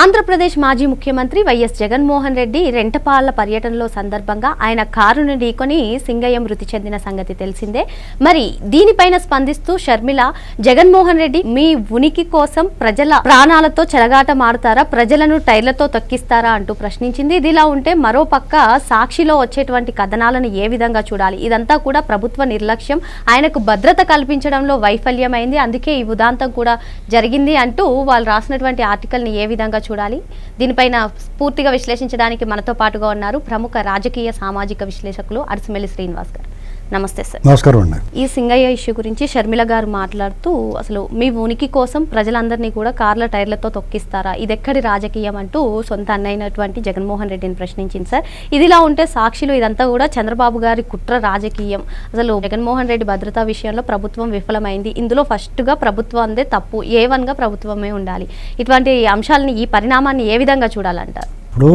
ఆంధ్రప్రదేశ్ మాజీ ముఖ్యమంత్రి వైఎస్ జగన్మోహన్ రెడ్డి రెంటపాళ్ళ పర్యటనలో సందర్భంగా ఆయన కారును ఢీకొని సింగయ్య మృతి చెందిన సంగతి తెలిసిందే. మరి దీనిపైన స్పందిస్తూ షర్మిల జగన్మోహన్ రెడ్డి మీ ఉనికి కోసం ప్రజల ప్రాణాలతో చెలగాట మారుతారా ప్రజలను టైర్లతో తొక్కిస్తారా? అంటూ ప్రశ్నించింది. ఇదిలా ఉంటే మరోపక్క సాక్షిలో వచ్చేటువంటి కథనాలను ఏ విధంగా చూడాలి? ఇదంతా కూడా ప్రభుత్వ నిర్లక్ష్యం. ఆయనకు భద్రత కల్పించడంలో వైఫల్యమైంది. అందుకే ఈ ఉదాంతం కూడా జరిగింది అంటూ వాళ్ళు రాసినటువంటి ఆర్టికల్ని ఏ విధంగా చూడాలి. దీనిపైన పూర్తిగా విశ్లేషించడానికి మనతో పాటుగా ఉన్నారు ప్రముఖ రాజకీయ సామాజిక విశ్లేషకులు అరసిమెల్లి శ్రీనివాస్ గారు. నమస్తే సార్. నమస్కారం అండి. ఈ సింగయ్య ఇష్యూ గురించి షర్మిల గారు మాట్లాడుతూ అసలు మీ ఉనికి కోసం ప్రజలందరినీ కూడా కార్ల టైర్లతో తొక్కిస్తారా? ఇది ఎక్కడి రాజకీయం అంటూ సొంత అన్నైనటువంటి జగన్మోహన్ రెడ్డిని ప్రశ్నించింది సార్. ఇదిలా ఉంటే సాక్షులు ఇదంతా కూడా చంద్రబాబు గారి కుట్ర రాజకీయం. అసలు జగన్మోహన్ రెడ్డి భద్రతా విషయంలో ప్రభుత్వం విఫలమైంది. ఇందులో ఫస్ట్గా ప్రభుత్వం అందే తప్పు. ఏ వన్గా ప్రభుత్వమే ఉండాలి. ఇటువంటి అంశాలని ఈ పరిణామాన్ని ఏ విధంగా చూడాలంటారు? ఇప్పుడు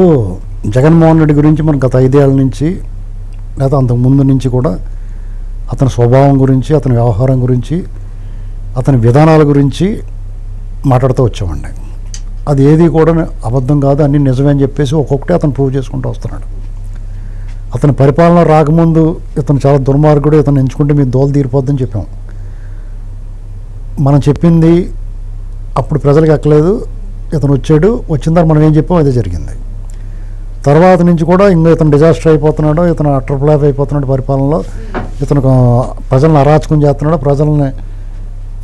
జగన్మోహన్ రెడ్డి గురించి మనం గత ఐదేళ్ళ నుంచి లేదా అంతకు ముందు నుంచి కూడా అతని స్వభావం గురించి అతని వ్యవహారం గురించి అతని విధానాల గురించి మాట్లాడుతూ వచ్చామండి. అది ఏది కూడా అబద్ధం కాదు అన్ని నిజమే అని చెప్పేసి ఒక్కొక్కటి అతను ప్రూవ్ చేసుకుంటూ వస్తున్నాడు. అతని పరిపాలన రాకముందు ఇతను చాలా దుర్మార్గుడు ఇతను ఎంచుకుంటే మీ దోలు తీరిపోద్దని చెప్పాం. మనం చెప్పింది అప్పుడు ప్రజలకు ఎక్కలేదు ఇతను వచ్చాడు వచ్చిన తర్వాత మనం ఏం చెప్పాం? అదే జరిగింది. తర్వాత నుంచి కూడా ఇంకా ఇతను డిజాస్టర్ అయిపోతున్నాడు ఇతను ట్రిపుల్ ఆఫ్ అయిపోతున్నాడు పరిపాలనలో. ఇతను ప్రజలను అరాచకం చేస్తున్నాడు ప్రజల్ని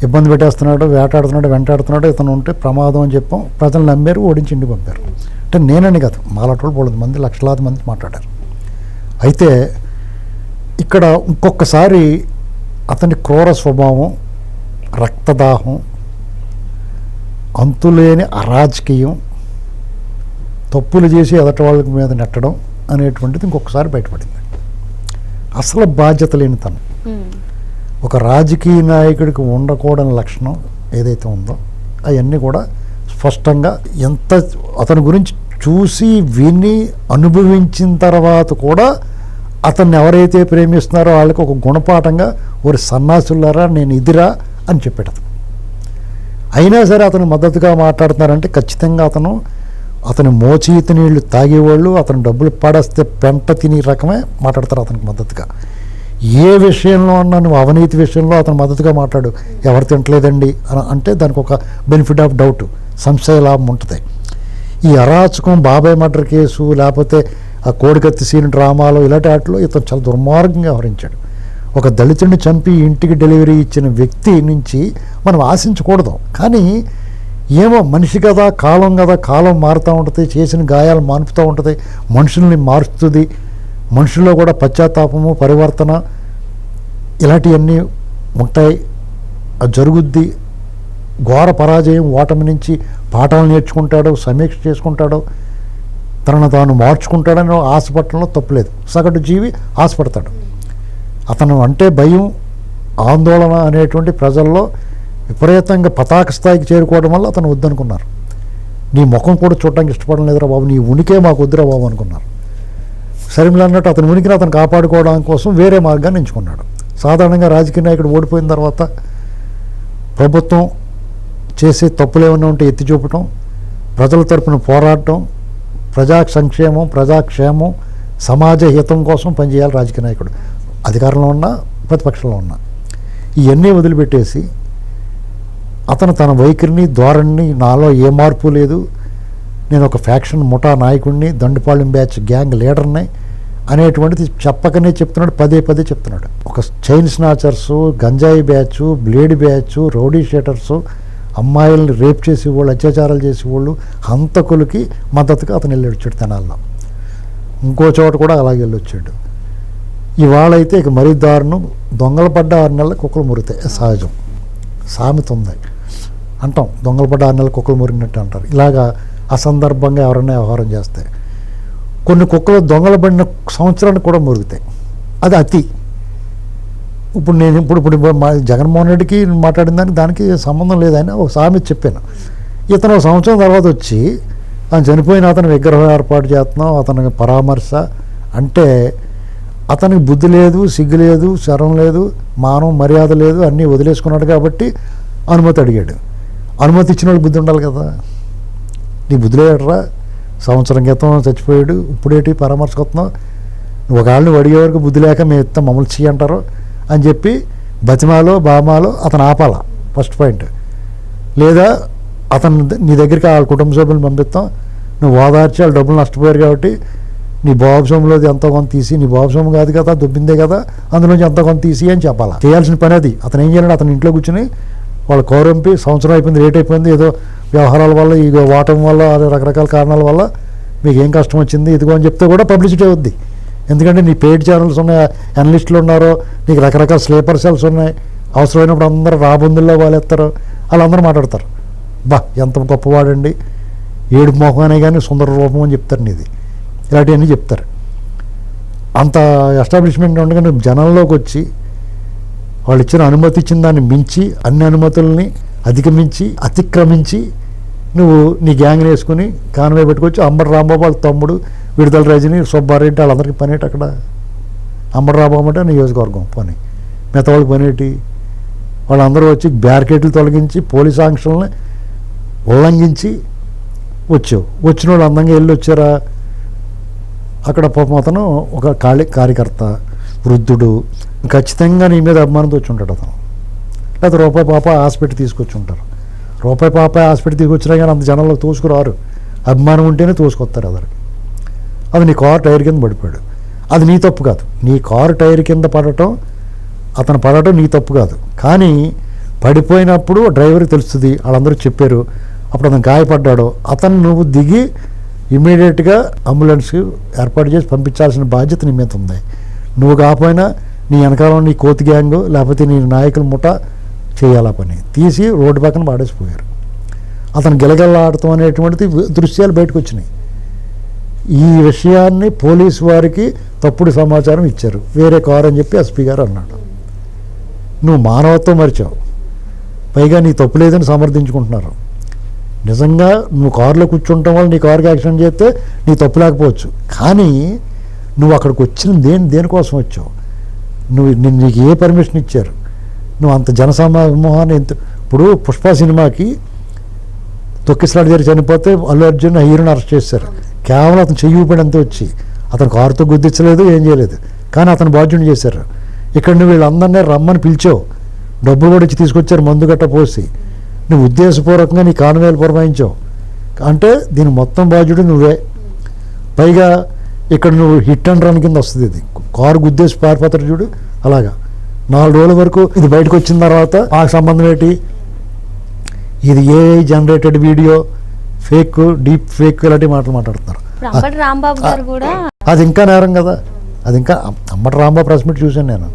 ఇబ్బంది పెట్టేస్తున్నాడు వేటాడుతున్నాడు వెంటాడుతున్నాడు. ఇతను ఉంటే ప్రమాదం అని చెప్పాం. ప్రజలు నమ్మారు ఓడించి ఇంటికి పంపారు. అంటే నేనని కాదు మాలాటోళ్ళు బోళ్ళది మంది లక్షలాది మంది మాట్లాడారు. అయితే ఇక్కడ ఇంకొకసారి అతని క్రూర స్వభావం రక్తదాహం అంతులేని అరాజకీయం తప్పులు చేసి ఎదటి వాళ్ళ మీద నెట్టడం అనేటువంటిది ఇంకొకసారి బయటపడింది. అసలు బాధ్యత లేని తను ఒక రాజకీయ నాయకుడికి ఉండకూడని లక్షణం ఏదైతే ఉందో అవన్నీ కూడా స్పష్టంగా ఎంత అతని గురించి చూసి విని అనుభవించిన తర్వాత కూడా అతన్ని ఎవరైతే ప్రేమిస్తున్నారో వాళ్ళకి ఒక గుణపాఠంగా ఒక సన్నాసులారా నేను ఇదిరా అని చెప్పాడు అతను అయినా సరే అతను మద్దతుగా మాట్లాడుతున్నారంటే ఖచ్చితంగా అతను అతని మోచీత నీళ్ళు తాగేవాళ్ళు అతను డబ్బులు పడేస్తే పెంట తిని రకమే మాట్లాడతారు అతనికి మద్దతుగా. ఏ విషయంలో అన్నా నువ్వు అవినీతి విషయంలో అతను మద్దతుగా మాట్లాడు. ఎవరు తింటలేదండి అని అంటే దానికి ఒక బెనిఫిట్ ఆఫ్ డౌట్ సంశయ లాభం ఉంటుంది. ఈ అరాచకం బాబాయ్ మర్డర్ కేసు లేకపోతే ఆ కోడికత్తి సీన్ డ్రామాలు ఇలాంటి వాటిలో ఇతను చాలా దుర్మార్గంగా వ్యవహరించాడు. ఒక దళితుడిని చంపి ఇంటికి డెలివరీ ఇచ్చిన వ్యక్తి నుంచి మనం ఆశించకూడదు. కానీ ఏమో మనిషి కదా కాలం కదా కాలం మారుతూ ఉంటుంది చేసిన గాయాలు మానుపుతూ ఉంటుంది మనుషుల్ని మారుస్తుంది మనుషుల్లో కూడా పశ్చాత్తాపము పరివర్తన ఇలాంటివన్నీ ఉంటాయి. అది జరుగుద్ది. ఘోర పరాజయం ఓటమి నుంచి పాఠాలు నేర్చుకుంటాడు సమీక్ష చేసుకుంటాడు తనను తాను మార్చుకుంటాడని ఆశపడటంలో తప్పులేదు. సగటు జీవి ఆశపడతాడు. అతను అంటే భయం ఆందోళన అనేటువంటి ప్రజల్లో విపరీతంగా పతాక స్థాయికి చేరుకోవడం వల్ల అతను వద్దనుకున్నారు. నీ ముఖం కూడా చూడటానికి ఇష్టపడడం లేదురా బాబు నీ ఉనికే మాకు వద్దురా బాబు అనుకున్నారు. షర్మిల అన్నట్టు అతని ఉనికిని అతను కాపాడుకోవడం కోసం వేరే మార్గాన్ని ఎంచుకున్నాడు. సాధారణంగా రాజకీయ నాయకుడు ఓడిపోయిన తర్వాత ప్రభుత్వం చేసే తప్పులు ఏమైనా ఉంటే ఎత్తి చూపటం ప్రజల తరపున పోరాడటం ప్రజా సంక్షేమం ప్రజాక్షేమం సమాజ హితం కోసం పనిచేయాలి రాజకీయ నాయకుడు. అధికారంలో ఉన్నా ప్రతిపక్షంలో ఉన్నా. ఇవన్నీ వదిలిపెట్టేసి అతను తన వైఖరిని ధోరణిని నాలో ఏ మార్పు లేదు. నేను ఒక ఫ్యాక్షన్ ముఠా నాయకుడిని దండుపాళెం బ్యాచ్ గ్యాంగ్ లీడర్ని అనేటువంటిది చెప్పకనే చెప్తున్నాడు పదే పదే చెప్తున్నాడు. ఒక చైన్ స్నాచర్స్ గంజాయి batch blade batch rowdy sheeters అమ్మాయిల్ని రేప్ చేసేవాళ్ళు అత్యాచారాలు చేసేవాళ్ళు హంతకులకి మద్దతుగా అతను వెళ్ళి వచ్చాడు తెనాల్లో. ఇంకో చోట కూడా అలాగే వెళ్ళొచ్చాడు ఇవాళ అయితే ఇక మరీ దారుణం. దొంగలు పడ్డ ఆరు నెలల కుక్కలు మురితాయి సహజం. సామెత ఉంది. అంటాం దొంగలు పడ్డ ఆరు నెలలు కుక్కలు మురిగినట్టు అంటారు. ఇలాగా అసందర్భంగా ఎవరైనా వ్యవహారం చేస్తే కొన్ని కుక్కలు దొంగలు పడిన సంవత్సరానికి కూడా మురుగుతాయి. అది అతి. ఇప్పుడు నేను ఇప్పుడు ఇప్పుడు మా జగన్మోహన్ రెడ్డికి మాట్లాడిన దానికి దానికి సంబంధం లేదని ఒక సామెత చెప్పాను. ఇతను ఒక సంవత్సరం తర్వాత వచ్చి అతను చనిపోయిన అతను విగ్రహం ఏర్పాటు చేస్తున్నాం అతనికి పరామర్శ. అంటే అతనికి బుద్ధి లేదు సిగ్గు లేదు శరం లేదు మానం మర్యాద లేదు అన్నీ వదిలేసుకున్నాడు కాబట్టి అనుమతి అడిగాడు. అనుమతి ఇచ్చిన వాళ్ళు బుద్ధి ఉండాలి కదా. నీ బుద్ధులేడరా సంవత్సరం క్రితం చచ్చిపోయాడు ఇప్పుడేటి పరామర్శకొస్తున్నావు నువ్వు ఒకళ్ళని అడిగే వరకు బుద్ధి లేక మేము ఇస్తాం మమ్మల్ని చెయ్యి అంటారు అని చెప్పి బతిమాలో బామాలో అతను ఆపాల ఫస్ట్ పాయింట్ లేదా అతను నీ దగ్గరికి వాళ్ళ కుటుంబ సభ్యులను పంపిస్తాం నువ్వు ఓదార్చి వాళ్ళు డబ్బులు నష్టపోయారు కాబట్టి నీ బాబు ఎంతో కొంత తీసి నీ బాబు కాదు కదా దుబ్బిందే కదా అందులోంచి ఎంతో కొంత తీసి అని చెప్పాలా. చేయాల్సిన పని అది. అతను ఏం చేయాలంటే అతను ఇంట్లో కూర్చొని వాళ్ళు కౌరంపి సంవత్సరం అయిపోయింది లేట్ అయిపోయింది ఏదో వ్యవహారాల వల్ల ఈ వాటం వల్ల అదే రకరకాల కారణాల వల్ల మీకు ఏం కష్టం వచ్చింది ఇదిగో అని చెప్తే కూడా పబ్లిసిటీ అవుద్ది. ఎందుకంటే నీ పెయిడ్ ఛానల్స్ ఉన్నాయి అనలిస్టులు ఉన్నారు నీకు రకరకాల స్లీపర్ సెల్స్ ఉన్నాయి అవసరమైనప్పుడు అందరూ రాబందుల్లో వాళ్ళు ఎత్తారు వాళ్ళందరూ మాట్లాడతారు. బా ఎంత గొప్పవాడండి. ఏడు మొహం అనే కానీ సుందర రూపం అని చెప్తారు నీది. ఇలాంటివన్నీ చెప్తారు. అంత ఎస్టాబ్లిష్మెంట్ ఉండగానే జనంలోకి వచ్చి వాళ్ళు ఇచ్చిన అనుమతి ఇచ్చిన దాన్ని మించి అన్ని అనుమతుల్ని అధిగమించి అతిక్రమించి నువ్వు నీ గ్యాంగ్ వేసుకుని కాన్వే పెట్టుకొచ్చి అంబర్ రాంబాబు వాళ్ళ తమ్ముడు విడుదల రజని సుబ్బారెడ్డి వాళ్ళందరికీ పనేటి అక్కడ. అంబటి రాంబాబు అంటే నియోజకవర్గం పని. మిగతా వాళ్ళకి వాళ్ళందరూ వచ్చి బ్యారికేడ్లు తొలగించి పోలీస్ ఆంక్షల్ని ఉల్లంఘించి వచ్చావు. వచ్చిన వాళ్ళు అందంగా వెళ్ళి వచ్చారా అక్కడ పాపం అతను ఒక కాళి కార్యకర్త. వృద్ధుడు ఖచ్చితంగా నీ మీద అభిమానంతో వచ్చి ఉంటాడు అతను. లేకపోతే రూపాయి పాప హాస్పిటల్ తీసుకొచ్చి ఉంటారు. రూపాయి పాప హాస్పిటల్ తీసుకొచ్చినా కానీ అంత జనంలో తోసుకురారు. అభిమానం ఉంటేనే తోసుకొస్తారు అతనికి. అది నీ కారు టైర్ కింద పడిపోయాడు. అది నీ తప్పు కాదు. నీ కారు టైర్ కింద పడటం అతను పడటం నీ తప్పు కాదు. కానీ పడిపోయినప్పుడు డ్రైవర్కి తెలుస్తుంది వాళ్ళందరూ చెప్పారు అప్పుడు అతను గాయపడ్డాడు. అతను నువ్వు దిగి ఇమీడియట్గా అంబులెన్స్కి ఏర్పాటు చేసి పంపించాల్సిన బాధ్యత నీ మీద ఉంది. నువ్వు కాకపోయినా నీ వెనకాల నీ కోతి గ్యాంగ్ లేకపోతే నీ నాయకుల ముఠ చేయాల పని. తీసి రోడ్డు పక్కన పాడేసిపోయారు. అతను గిలగల్లాడటం అనేటువంటిది దృశ్యాలు బయటకు వచ్చినాయి. ఈ విషయాన్ని పోలీసు వారికి తప్పుడు సమాచారం ఇచ్చారు. వేరే కారు అని చెప్పి ఎస్పీ గారు అన్నాడు. నువ్వు మానవత్వం మరిచావు. పైగా నీ తప్పు లేదని సమర్థించుకుంటున్నారు. నిజంగా నువ్వు కారులో కూర్చుంటాం వల్ల నీ కారుకి యాక్సిడెంట్ చేస్తే నీ తప్పు లేకపోవచ్చు. కానీ నువ్వు అక్కడికి వచ్చిన దేని దేనికోసం వచ్చావు? నువ్వు నిన్ను నీకు ఏ పర్మిషన్ ఇచ్చారు? నువ్వు అంత జనసమూహాన్ని ఎంత ఇప్పుడు పుష్ప సినిమాకి తొక్కిసలాడి దగ్గర చనిపోతే అల్లు అర్జున్ హీరోని అరెస్ట్ చేశారు. కేవలం అతను చెయ్యి అంతే వచ్చి అతను కారుతో గుద్దించలేదు ఏం చేయలేదు. కానీ అతను బాధ్యుని చేశారు. ఇక్కడ నువ్వు వీళ్ళందరినీ రమ్మని పిలిచావు. డబ్బులు కూడా ఇచ్చి తీసుకొచ్చారు మందు గట్ట పోసి. నువ్వు ఉద్దేశపూర్వకంగా నీ కానువేలు పురమాయించావు. అంటే దీని మొత్తం బాధ్యుడు నువ్వే. పైగా ఇక్కడ నువ్వు హిట్ అండ్ రన్ కింద వస్తుంది ఇది. కారు గుద్దేసి పారిపోతారు చూడు. అలాగా. నాలుగు రోజుల వరకు ఇది బయటకు వచ్చిన తర్వాత మాకు సంబంధం ఏంటి? ఇది AI generated video fake deep fake ఇలాంటి మాటలు మాట్లాడుతున్నారు. అది ఇంకా నేరం కదా. అది ఇంకా అమ్మటి రాంబాబు ప్రెస్ మీట్ చూశాను నేను.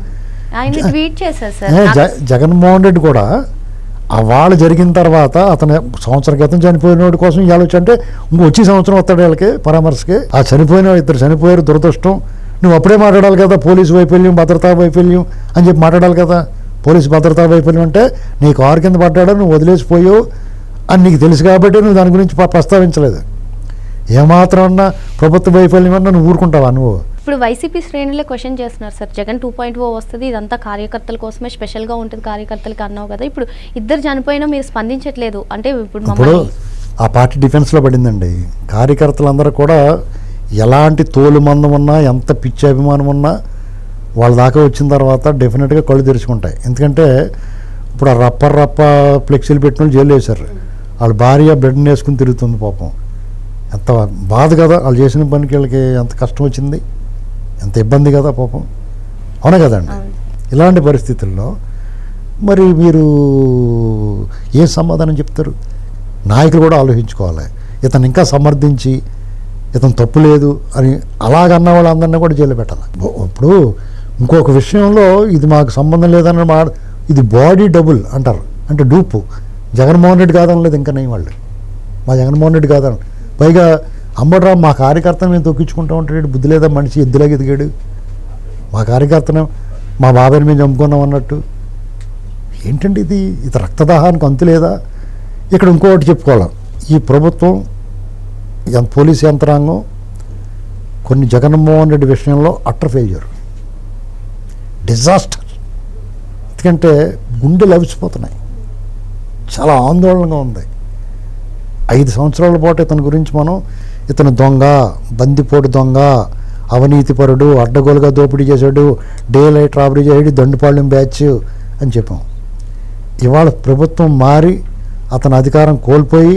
ఏ, జగన్మోహన్ రెడ్డి కూడా ఆ వాళ్ళు జరిగిన తర్వాత అతను సంవత్సరం క్రితం చనిపోయిన వాడి కోసం ఇవాళ వచ్చి అంటే ఇంకో వచ్చి సంవత్సరం వస్తాడు వాళ్ళకి పరామర్శకి. ఆ చనిపోయిన ఇద్దరు చనిపోయారు దురదృష్టం. నువ్వు అప్పుడే మాట్లాడాలి కదా పోలీసు వైఫల్యం భద్రతా వైఫల్యం అని చెప్పి మాట్లాడాలి కదా. పోలీసు భద్రతా వైఫల్యం అంటే నీ కారు కింద పడ్డాడు నువ్వు వదిలేసిపోయావు అని నీకు తెలుసు కాబట్టి నువ్వు దాని గురించి ప్రస్తావించలేదు. ఏమాత్రం అన్నా ప్రభుత్వ వైఫల్యం అన్నా నువ్వు ఊరుకుంటావా నువ్వు? ఇప్పుడు వైసీపీ శ్రేణులే క్వశ్చన్ చేస్తున్నారు sir. Jagan two point O వస్తుంది ఇదంతా కార్యకర్తల కోసమే స్పెషల్గా ఉంటుంది కార్యకర్తలకి అన్నావు కదా. ఇప్పుడు ఇద్దరు చనిపోయినా మీరు స్పందించట్లేదు. అంటే ఇప్పుడు ఆ పార్టీ డిఫెన్స్లో పడిందండి. కార్యకర్తలందరూ కూడా ఎలాంటి తోలు మందం ఉన్నా ఎంత పిచ్చి అభిమానం ఉన్నా వాళ్ళ దాకా వచ్చిన తర్వాత డెఫినెట్గా కళ్ళు తెరుచుకుంటాయి. ఎందుకంటే ఇప్పుడు ఆ రప్ప రప్ప ఫ్లెక్సీలు పెట్టిన వాళ్ళు జైలు వేశారు. వాళ్ళ భార్య బెడ్ వేసుకుని తిరుగుతుంది పాపం. ఎంత బాధ కదా వాళ్ళు చేసిన పనికి వీళ్ళకి ఎంత కష్టం వచ్చింది. ఎంత ఇబ్బంది కదా పాపం. అవునా కదండి. ఇలాంటి పరిస్థితుల్లో మరి మీరు ఏ సమాధానం చెప్తారు? నాయకులు కూడా ఆలోచించుకోవాలి. ఇతను ఇంకా సమర్థించి ఇతను తప్పు లేదు అని అలాగన్న వాళ్ళందరినీ కూడా జైలు పెట్టాలి? ఇప్పు- ఇప్పుడు ఇంకొక విషయంలో ఇది మాకు సంబంధం లేదని మా ఇది బాడీ డబుల్ అంటారు. అంటే డూపు. జగన్మోహన్ రెడ్డి కాదని లేదు ఇంకా నేను వాళ్ళు. మా జగన్మోహన్ రెడ్డి కాదని పైగా అమ్మడ్రా మా కార్యకర్త మేము తొక్కించుకుంటా ఉంటాడు బుద్ధి లేదా మనిషి ఎద్దులాగా ఎదిగాడు? మా కార్యకర్తను మా బాబాయ్ని మేము చంపుకున్నాం అన్నట్టు. ఏంటండి ఇది? ఇది రక్తదాహానికి అంతు లేదా? ఇక్కడ ఇంకోటి చెప్పుకోవాలి. ఈ ప్రభుత్వం ఈ పోలీస్ యంత్రాంగం కొన్ని జగన్మోహన్ రెడ్డి విషయంలో అట్టర్ ఫెయిల్యూర్. డిజాస్టర్. ఎందుకంటే గుండెలు అవిసిపోతున్నాయి. చాలా ఆందోళనగా ఉంది. ఐదు సంవత్సరాల పాటు ఇతని గురించి మనం ఇతను దొంగ బందిపోటు దొంగ అవినీతిపరుడు అడ్డగోలుగా దోపిడీ చేశాడు డే లైట్ రాబరీ చేయడు దండుపాళ్యం బ్యాచ్ అని చెప్పాం. ఇవాళ ప్రభుత్వం మారి అతని అధికారం కోల్పోయి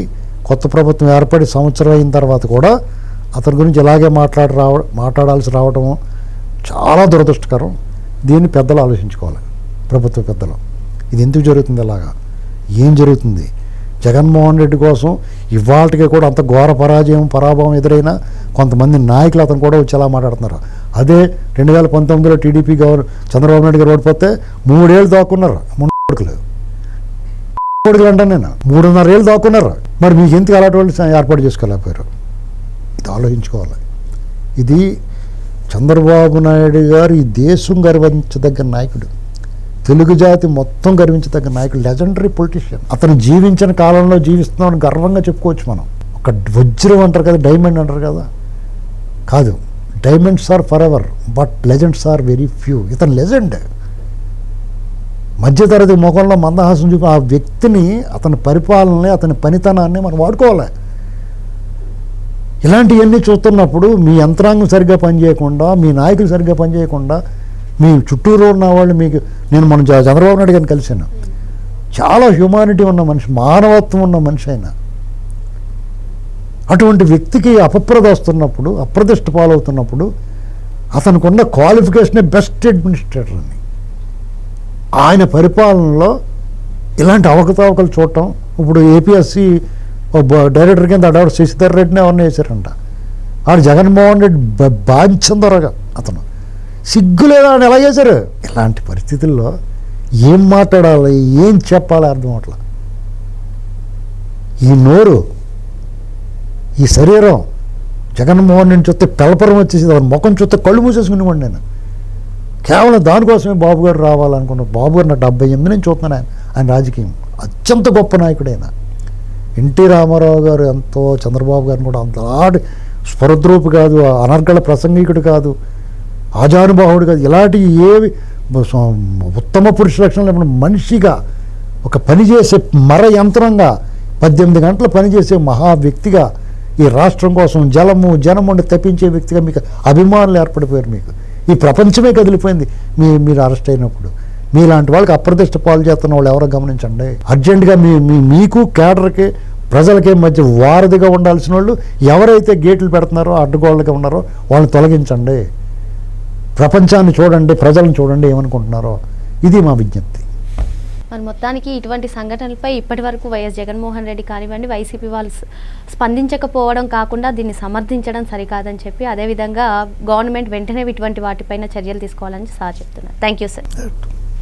కొత్త ప్రభుత్వం ఏర్పడి సంవత్సరం అయిన తర్వాత కూడా అతని గురించి ఇలాగే మాట్లాడి రావ మాట్లాడాల్సి రావడం చాలా దురదృష్టకరం. దీన్ని పెద్దలు ఆలోచించుకోవాలి ప్రభుత్వ పెద్దలు. ఇది ఎందుకు జరుగుతుంది ఇలాగా ఏం జరుగుతుంది? జగన్మోహన్ రెడ్డి కోసం ఇవాళకి కూడా అంత ఘోర పరాజయం పరాభవం ఎదురైనా కొంతమంది నాయకులు అతను కూడా వచ్చి మాట్లాడుతున్నారు. అదే రెండు వేల పంతొమ్మిదిలో టీడీపీ గవర్న చంద్రబాబు నాయుడు గారు ఓడిపోతే మూడేళ్ళు దాక్కున్నారు. కొడుకులు. కొడుకులు అంటాను నేను. మూడున్నర ఏళ్ళు దాక్కున్నారు. మరి మీకు ఎందుకు అలాంటి వాళ్ళు ఏర్పాటు చేసుకోలేకపోయారు? ఇది ఆలోచించుకోవాలి. ఇది చంద్రబాబు నాయుడు గారు ఈ దేశం గర్వించదగ్గ నాయకుడు. తెలుగు జాతి మొత్తం గర్వించదగ్గ నాయకుడు లెజెండరీ పొలిటీషియన్ అతను జీవించిన కాలంలో జీవిస్తున్నామని గర్వంగా చెప్పుకోవచ్చు మనం. ఒక వజ్రం అంటారు కదా డైమండ్ అంటారు కదా. కాదు diamonds are for ever but legends are very few ఇతను లెజెండ్ మధ్యతరగతి ముఖంలో మందహాసం చూపి ఆ వ్యక్తిని అతని పరిపాలనని అతని పనితనాన్ని మనం వాడుకోవాలి. ఇలాంటివన్నీ చూస్తున్నప్పుడు మీ యంత్రాంగం సరిగ్గా పనిచేయకుండా మీ నాయకులు సరిగ్గా పనిచేయకుండా మీ చుట్టూరు ఉన్న వాళ్ళు మీకు నేను మన చ- చంద్రబాబు నాయుడు గారిని కలిశాను. చాలా హ్యుమానిటీ ఉన్న మనిషి మానవత్వం ఉన్న మనిషి ఆయన. అటువంటి వ్యక్తికి అపప్రద వస్తున్నప్పుడు అప్రదిష్ట పాలవుతున్నప్పుడు అతనికి ఉన్న క్వాలిఫికేషనే బెస్ట్ అడ్మినిస్ట్రేటర్ అని. ఆయన పరిపాలనలో ఇలాంటి అవకతవకలు చూడటం ఇప్పుడు ఏపీఎస్సి డైరెక్టర్ కింద అడవాడు శశిధర్ రెడ్డిని ఎవరిని వేశారంట. ఆడు జగన్మోహన్ రెడ్డి బాధించిన బాంచందరగా అతను. సిగ్గు లేదా అని ఎలా చేశారు? ఇలాంటి పరిస్థితుల్లో ఏం మాట్లాడాలి ఏం చెప్పాలి అర్థం అవట్లా ఈ నోరు ఈ శరీరం జగన్మోహన్ రెడ్డి చూస్తే పెళ్ళపరం వచ్చేసి అతని ముఖం చూస్తే కళ్ళు మూసేసుకునేవాడిని నేను. కేవలం దానికోసమే బాబు గారు రావాలనుకున్న బాబు గారు నా డెబ్బై ఎనిమిది నుంచి చూస్తున్నాను ఆయన. ఆయన రాజకీయం. అత్యంత గొప్ప నాయకుడైన ఎన్టీ రామారావు గారు ఎంతో చంద్రబాబు గారిని కూడా అంత అలాంటి స్వరద్రూపు కాదు అనర్గళ ప్రసంగికుడు కాదు. ఆజానుభావుడు కాదు ఇలాంటి ఏవి ఉత్తమ పురుష లక్షణాలు లేకుండా మనిషిగా ఒక పని చేసే మర యంత్రంగా పద్దెనిమిది గంటలు పనిచేసే మహా వ్యక్తిగా ఈ రాష్ట్రం కోసం జలము జనముండి తప్పించే వ్యక్తిగా మీకు అభిమానులు ఏర్పడిపోయారు మీకు. ఈ ప్రపంచమే కదిలిపోయింది. మీ మీరు అరెస్ట్ అయినప్పుడు. మీలాంటి వాళ్ళకి అప్రదిష్ట పాలు చేస్తున్న వాళ్ళు ఎవరో గమనించండి. అర్జెంటుగా మీ మీ మీకు కేడర్కి ప్రజలకి మధ్య వారధిగా ఉండాల్సిన వాళ్ళు ఎవరైతే గేట్లు పెడుతున్నారో అడ్డుగోళ్ళగా ఉన్నారో వాళ్ళని తొలగించండి. ప్రపంచాన్ని చూడండి ప్రజలను చూడండి ఏమనుకుంటున్నారో. ఇది మా విజ్ఞప్తి. మరి మొత్తానికి ఇటువంటి సంఘటనలపై ఇప్పటి వరకు వైఎస్ జగన్మోహన్ రెడ్డి కానివ్వండి వైసీపీ వాళ్ళు స్పందించకపోవడం కాకుండా దీన్ని సమర్థించడం సరికాదని చెప్పి అదేవిధంగా గవర్నమెంట్ వెంటనే ఇటువంటి వాటిపైన చర్యలు తీసుకోవాలని సార్ చెప్తున్నారు. Thank you sir